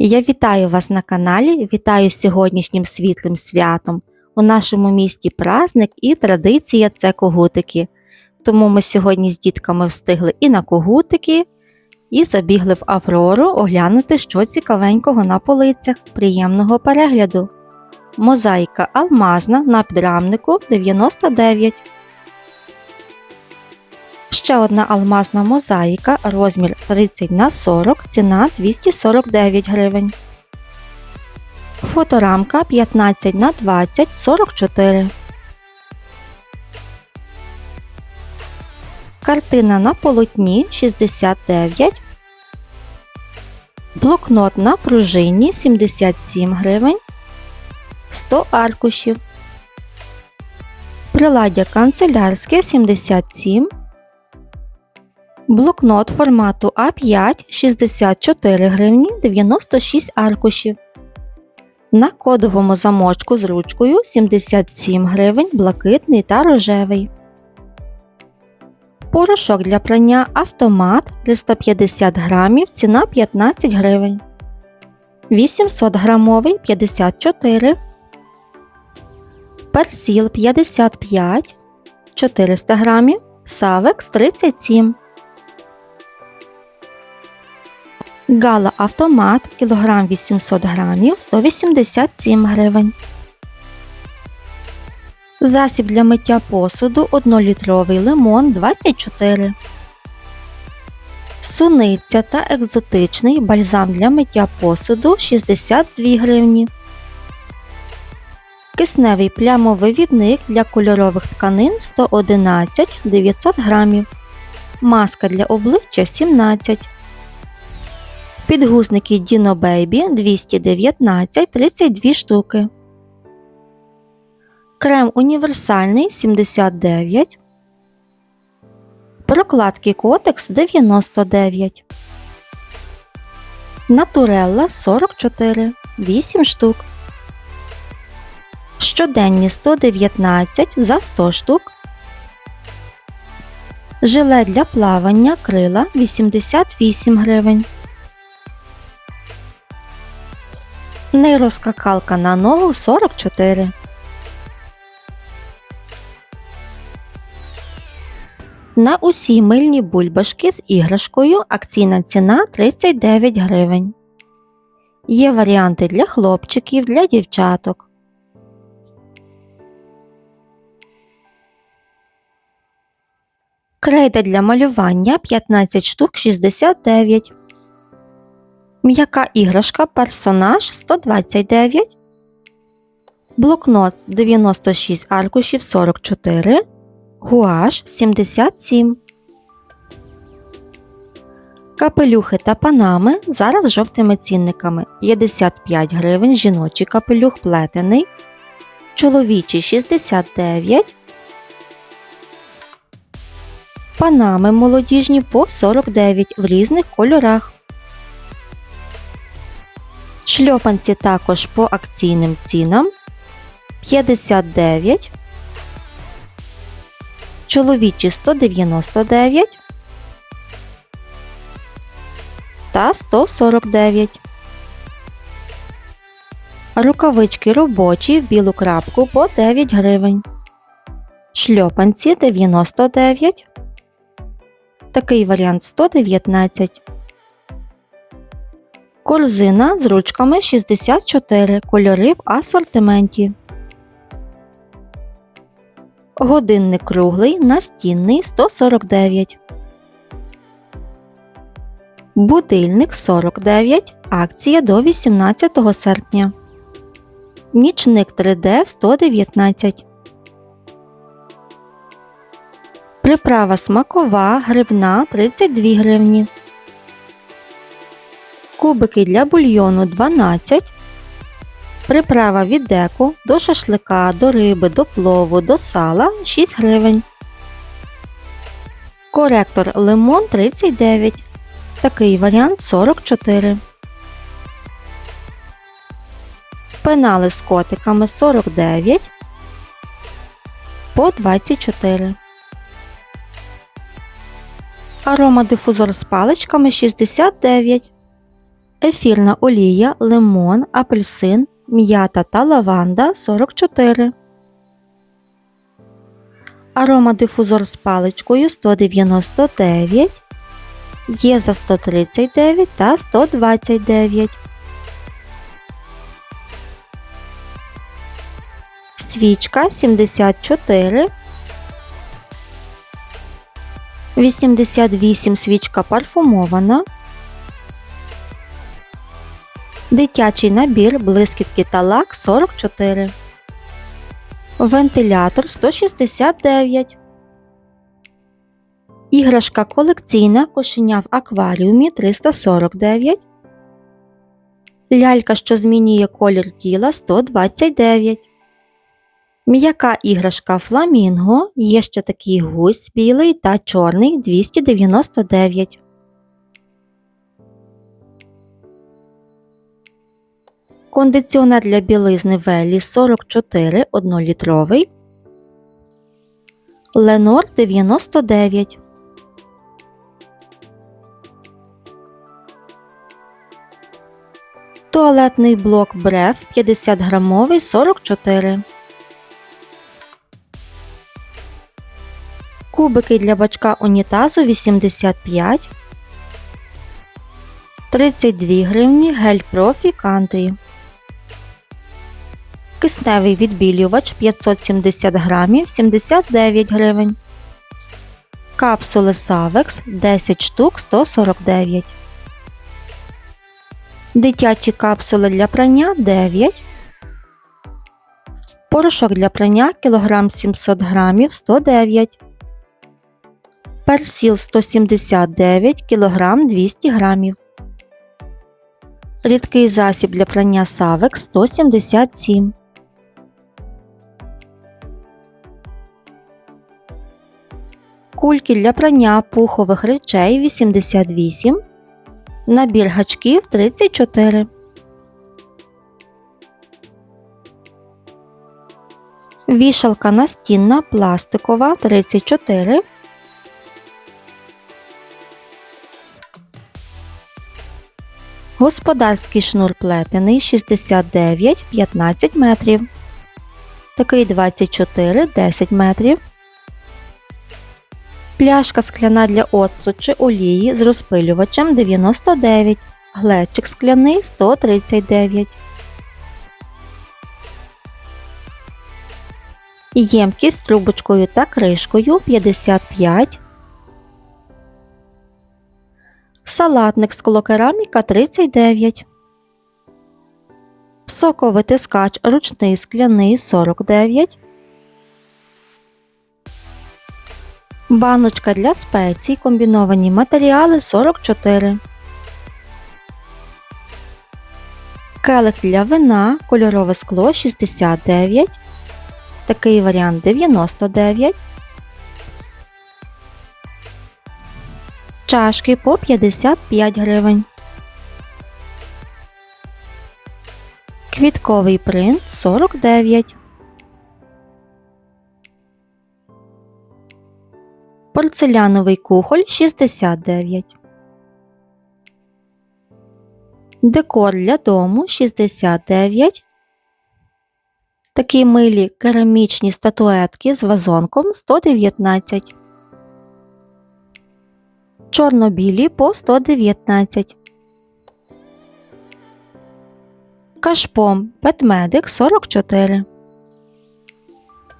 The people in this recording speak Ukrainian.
Я вітаю вас на каналі, вітаю з сьогоднішнім світлим святом. У нашому місті праздник і традиція це когутики. Тому ми сьогодні з дітками встигли і на когутики, і забігли в Аврору оглянути, що цікавенького на полицях. Приємного перегляду. Мозаїка алмазна на підрамнику 99. Ще одна алмазна мозаїка, розмір 30 на 40, ціна 249 гривень. Фоторамка 15 на 20 44. Картина на полотні 69. Блокнот на пружині 77 гривень. 100 аркушів. Приладдя канцелярське 77 Блокнот формату А5 64 гривні 96 аркушів. На кодовому замочку з ручкою 77 гривень блакитний та рожевий. Порошок для прання автомат 350 грамів ціна 15 гривень. 800 грамовий 54. Персіл 55 400 грамів. Савекс 37 Гала автомат кілограм 800 грамів 187 гривень. Засіб для миття посуду 1-літровий лимон 24. Суниця та екзотичний бальзам для миття посуду 62 гривні. Кисневий плямовивідник для кольорових тканин 111 900 грамів. Маска для обличчя 17 Підгузники Dino Baby 219 32 штуки. Крем універсальний 79. Прокладки Котекс 99. Натурелла 44 8 штук. Щоденні 119 за 100 штук. Жилет для плавання крила 88 гривень. Нейроскакалка на ногу 44. На усі мильні бульбашки з іграшкою акційна ціна 39 гривень. Є варіанти для хлопчиків, для дівчаток. Крейда для малювання 15 штук 69. М'яка іграшка персонаж 129. Блокнот 96 аркушів 44. Гуаш 77. Капелюхи та панами зараз з жовтими цінниками 55 гривень жіночий капелюх плетений. Чоловічий 69. Панами молодіжні по 49 в різних кольорах. Шльопанці також по акційним цінам 59, чоловічі 199 та 149. Рукавички робочі в білу крапку по 9 гривень. Шльопанці 99. Такий варіант 119. Корзина з ручками 64 кольори в асортименті. Годинник круглий настінний 149. Будильник 49. Акція до 18 серпня. Нічник 3D 119. Приправа смакова грибна 32 гривні. Кубики для бульйону 12. Приправа від деку до шашлика, до риби, до плову, до сала 6 гривень. Коректор лимон 39. Такий варіант 44. Пенали з котиками 49 по 24. Аромадифузор з паличками 69. Ефірна олія, лимон, апельсин, м'ята та лаванда 44. Аромадифузор з паличкою 199. Є за 139 та 129. Свічка 74. 88 свічка парфумована. Дитячий набір блискітки та лак 44. Вентилятор 169. Іграшка колекційна кошеня в акваріумі 349. Лялька, що змінює колір тіла 129. М'яка іграшка фламінго. Є ще такий гусь білий та чорний 299. Кондиціонер для білизни Веллі 44 1-літровий. Ленор 99. Туалетний блок Бреф 50 грамовий 44. Кубики для бачка унітазу 85. 32 гривні гель профі Канти. Кисневий відбілювач 570 грамів 79 гривень. Капсули Савекс 10 штук 149. Дитячі капсули для прання 9. Порошок для прання кілограм 700 грамів 109. Персіл 179 кілограм 200 грамів. Рідкий засіб для прання Савекс 177. Кульки для прання пухових речей 88. Набір гачків 34. Вішалка настінна пластикова 34. Господарський шнур плетений 69 15 метрів. Такий 24 10 метрів. Пляшка скляна для оцту чи олії з розпилювачем 99. Глечик скляний 139. Ємкість з трубочкою та кришкою 55. Салатник склокераміка 39. Соковитискач ручний скляний 49. Баночка для спецій. Комбіновані матеріали 44. Келих для вина. Кольорове скло 69. Такий варіант 99. Чашки по 55 гривень. Квітковий принт 49. Порцеляновий кухоль 69. Декор для дому 69. Такі милі керамічні статуетки з вазонком 119. Чорно-білі по 119. Кашпом ведмедик 44.